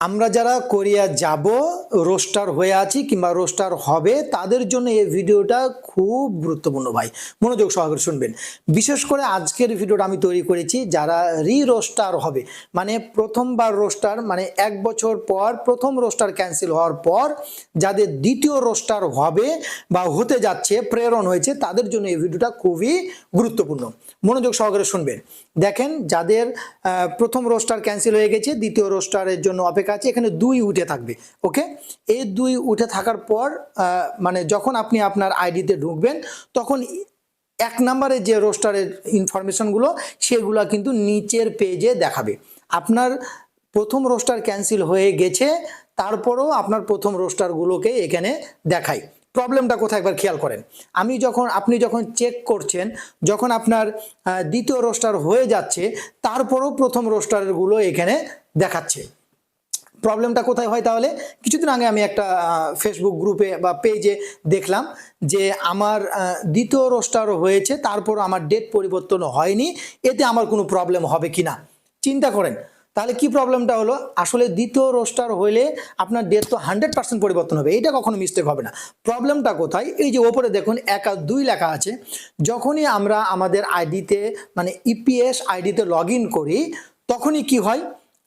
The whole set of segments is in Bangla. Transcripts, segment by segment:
আমরা যারা কোরিয়া যাব, রোস্টার হয়ে আছি কিংবা রোস্টার হবে, তাদের জন্য এই ভিডিওটা খুব গুরুত্বপূর্ণ ভাই। মনোযোগ সহকারে শুনবেন। বিশেষ করে আজকের ভিডিওটা আমি তৈরি করেছি যারা রি রোস্টার হবে। মানে প্রথমবার রোস্টার মানে এক বছর পর প্রথম রোস্টার ক্যান্সেল হওয়ার পর যাদের দ্বিতীয় রোস্টার হবে বা হতে যাচ্ছে, প্রেরণ হয়েছে, তাদের জন্য এই ভিডিওটা খুবই গুরুত্বপূর্ণ। মনোযোগ সহকারে শুনবেন। দেখেন, যাদের প্রথম রোস্টার ক্যান্সেল হয়ে গেছে, দ্বিতীয় রোস্টারের জন্য অপেক্ষা আছে, এখানে দুই উঠে থাকবে, ওকে? এই দুই উঠে থাকার পর মানে যখন আপনি আপনার আইডিতে ঢুকবেন, তখন এক নম্বরে যে রোস্টারের ইনফরমেশনগুলো, সেগুলো কিন্তু নিচের পেজে দেখাবে। আপনার প্রথম রোস্টার ক্যান্সেল হয়ে গেছে, তারপরও আপনার প্রথম রোস্টারগুলোকে এখানে দেখায় প্রবলেমটা কোথায় একবার খেয়াল করেন। আমি যখন, আপনি যখন চেক করছেন, যখন আপনার দ্বিতীয় রোস্টার হয়ে যাচ্ছে, তারপরও প্রথম রোস্টারগুলো এখানে দেখাচ্ছে। প্রবলেমটা কোথায় হয় তাহলে? কিছুদিন আগে আমি একটা ফেসবুক গ্রুপে বা পেজে দেখলাম যে আমার দ্বিতীয় রোস্টার হয়েছে তারপর আমার ডেট পরিবর্তন হয়নি, এতে আমার কোনো প্রবলেম হবে কি না চিন্তা করেন। তাহলে কি প্রবলেমটা হলো? আসলে দ্বিতীয় রোস্টার হলে আপনার ডেট তো হান্ড্রেড পার্সেন্ট পরিবর্তন হবে এটা কখনো মিস্টেক হবে না। প্রবলেমটা কোথায়? এই যে ওপরে দেখুন, এক আর দুই লেখা আছে, যখনই আমরা আমাদের আইডিতে মানে ইপিএস আইডিতে লগ করি, তখনই কি হয়?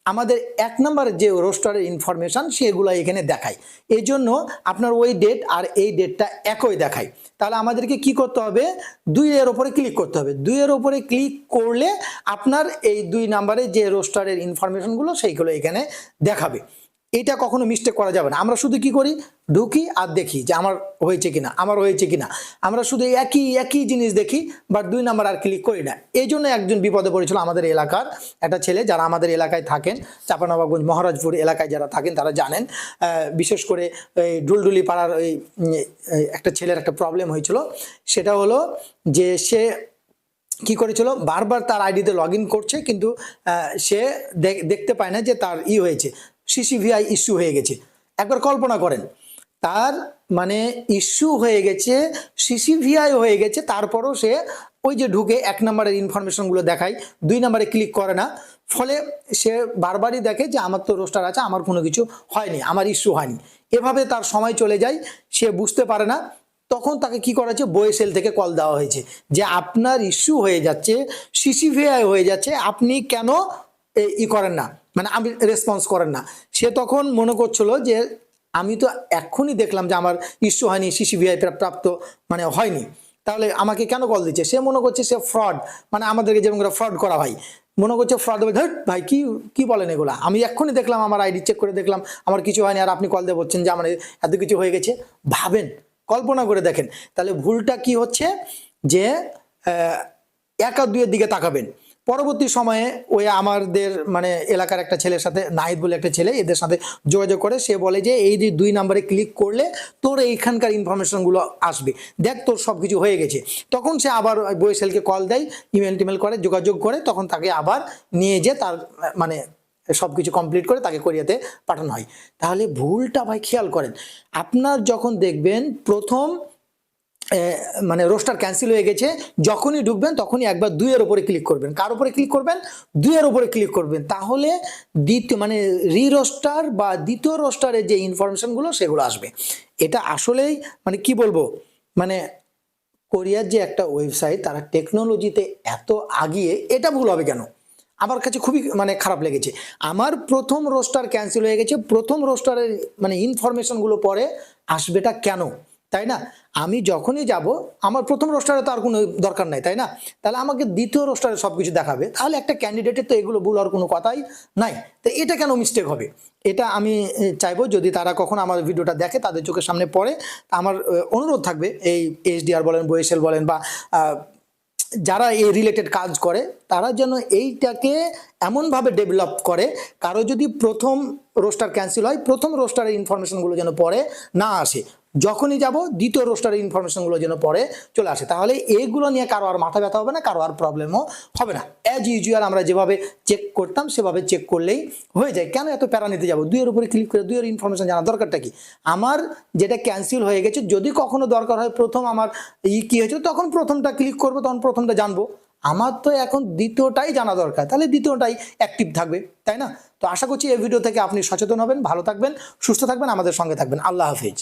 আমাদের এক নম্বর যে রোস্টারের ইনফরমেশান সেগুলো এখানে দেখায়। এই জন্য আপনার ওই ডেট আর এই ডেটটা একই দেখায়। তাহলে আমাদেরকে কি করতে হবে? দুই এর ওপরে ক্লিক করতে হবে। দুই এর ওপরে ক্লিক করলে আপনার এই দুই নাম্বারে যে রোস্টারের ইনফরমেশনগুলো সেইগুলো এখানে দেখাবে। এটা কখনো মিস্টেক করা যাবে না। আমরা শুধু কি করি? ঢুকি আর দেখি যে আমার হয়েছে কিনা, আমার হয়েছে কিনা। আমরা শুধু একই একই জিনিস দেখি বাট দুই নাম্বার আর ক্লিক করি না। এই জন্য একজন বিপদে পড়েছিল আমাদের এলাকার একটা ছেলে যারা আমাদের এলাকায় থাকেন, চাপানবাবগঞ্জ, মহারাজপুর এলাকায় যারা থাকেন তারা জানেন। বিশেষ করে এই ডুলডুলি পাড়ার ওই একটা ছেলের একটা প্রবলেম হয়েছিল। সেটা হলো যে সে কি করেছিল? বারবার তার আইডিতে লগ করছে, কিন্তু সে দেখ- দেখতে পায় না যে তার ই হয়েছে। সিসিভিআই ইস্যু হয়ে গেছে। একবার কল্পনা করেন, তার মানে ইস্যু হয়ে গেছে, সিসিভিআই হয়ে গেছে, তারপরও সে ওই যে ঢুকে এক নম্বরের ইনফরমেশনগুলো দেখায়, দুই নম্বরে ক্লিক করে না। ফলে সে বারবারই দেখে যে আমার তো রোস্টার আছে, আমার কোনো কিছু হয়নি, আমার ইস্যু হয়নি। এভাবে তার সময় চলে যায়, সে বুঝতে পারে না। তখন তাকে কি করা হয়েছে? বয়েসেল থেকে কল দেওয়া হয়েছে যে আপনার ইস্যু হয়ে যাচ্ছে, সিসিভিআই হয়ে যাচ্ছে, আপনি কেন ই করেন না? মানে আমি রেসপন্স করেন না। সে তখন মনে করছিল যে, আমি তো এক্ষুনি দেখলাম যে আমার ইস্যু হয়নি সিসিভিআই প্রাপ্ত মানে হয়নি। তাহলে আমাকে কেন কল দিচ্ছে? সে মনে করছে সে ফ্রড মানে আমাদেরকে যেমন করে ফ্রড করা হয়। মনে করছে ফ্রড হবে ধর ভাই, কি কি বলেন এগুলা? আমি এক্ষুনি দেখলাম, আমার আইডি চেক করে দেখলাম, আমার কিছু হয়নি, আর আপনি কল দিয়ে বলছেন যে, আমার এত কিছু হয়ে গেছে। ভাবেন, কল্পনা করে দেখেন। তাহলে ভুলটা কি হচ্ছে? যে এক আর দুইয়ের দিকে তাকাবেন। পরবর্তী সময়ে ওই আমাদের মানে এলাকার একটা ছেলের সাথে, নাহিদ বলে একটা ছেলে, এদের সাথে যোগাযোগ করে, সে বলে যে এই যে দুই নাম্বারে ক্লিক করলে তোর এইখানকার ইনফরমেশনগুলো আসবে। দেখ তোর সব কিছু হয়ে গেছে। তখন সে আবার ওই বইসেলকে কল দেয় ইমেল টিমেল করে, যোগাযোগ করে, তখন তাকে আবার নিয়ে যে তার মানে সব কিছু কমপ্লিট করে তাকে কোরিয়াতে পাঠানো হয়। তাহলে ভুলটা ভাই খেয়াল করেন। আপনার যখন দেখবেন প্রথম মানে রোস্টার ক্যান্সেল হয়ে গেছে। যখনই ঢুকবেন, তখনই একবার দুইয়ের উপরে ক্লিক করবেন। কার উপরে ক্লিক করবেন? দুইয়ের উপরে ক্লিক করবেন। তাহলে দ্বিতীয় মানে রি রোস্টার বা দ্বিতীয় রোস্টারের যে ইনফরমেশনগুলো, সেগুলো আসবে। এটা আসলেই মানে কি বলব? মানে কোরিয়ার যে একটা ওয়েবসাইট, তারা টেকনোলজিতে এত আগিয়ে, এটা ভুল হবে কেন? আমার কাছে খুবই মানে খারাপ লেগেছে। আমার প্রথম রোস্টার ক্যান্সেল হয়ে গেছে। প্রথম রোস্টারের মানে ইনফরমেশনগুলো পরে আসবেটা কেন? তাই না? আমি যখনই যাব, আমার প্রথম রোস্টারে তো আর কোনো দরকার নাই, তাই না? তাহলে আমাকে দ্বিতীয় রোস্টারে সব কিছু দেখাবে। তাহলে একটা ক্যান্ডিডেটের তো এগুলো ভুল আর কোনো কথাই নাই। তো এটা কেন মিস্টেক হবে? এটা আমি চাইব যদি তারা কখনো আমার ভিডিওটা দেখে, তাদের চোখের সামনে পড়ে আমার অনুরোধ থাকবে, এই এইচডিআর বলেন বয়েসেল বলেন বা যারা এই রিলেটেড কাজ করে, তারা যেন এইটাকে এমনভাবে ডেভেলপ করে, কারও যদি প্রথম রোস্টার ক্যান্সেল হয়, প্রথম রোস্টারের ইনফরমেশনগুলো যেন পরে না আসে। যখনই যাব, দ্বিতীয় রোস্টারের ইনফরমেশনগুলো যেন পরে চলে আসে। তাহলে এইগুলো নিয়ে কারও আর মাথা ব্যথা হবে না, কারও আর প্রবলেমও হবে না। অ্যাজ ইউজুয়াল আমরা যেভাবে চেক করতাম, সেভাবে চেক করলেই হয়ে যায়। কেন এত প্যারা নিতে যাব? দুইয়ের উপরে ক্লিক করে দুইয়ের ইনফরমেশন জানার দরকারটা কি? আমার যেটা ক্যান্সেল হয়ে গেছে, যদি কখনো দরকার হয় প্রথম আমার ই কী হয়েছে তখন প্রথমটা ক্লিক করব, তখন প্রথমটা জানব। আমার তো এখন দ্বিতীয়টাই জানা দরকার, তাহলে দ্বিতীয়টাই অ্যাক্টিভ থাকবে, তাই না? তো আশা করছি এই ভিডিও থেকে আপনি সচেতন হবেন, ভালো থাকবেন, সুস্থ থাকবেন, আমাদের সঙ্গে থাকবেন। আল্লাহ হাফিজ।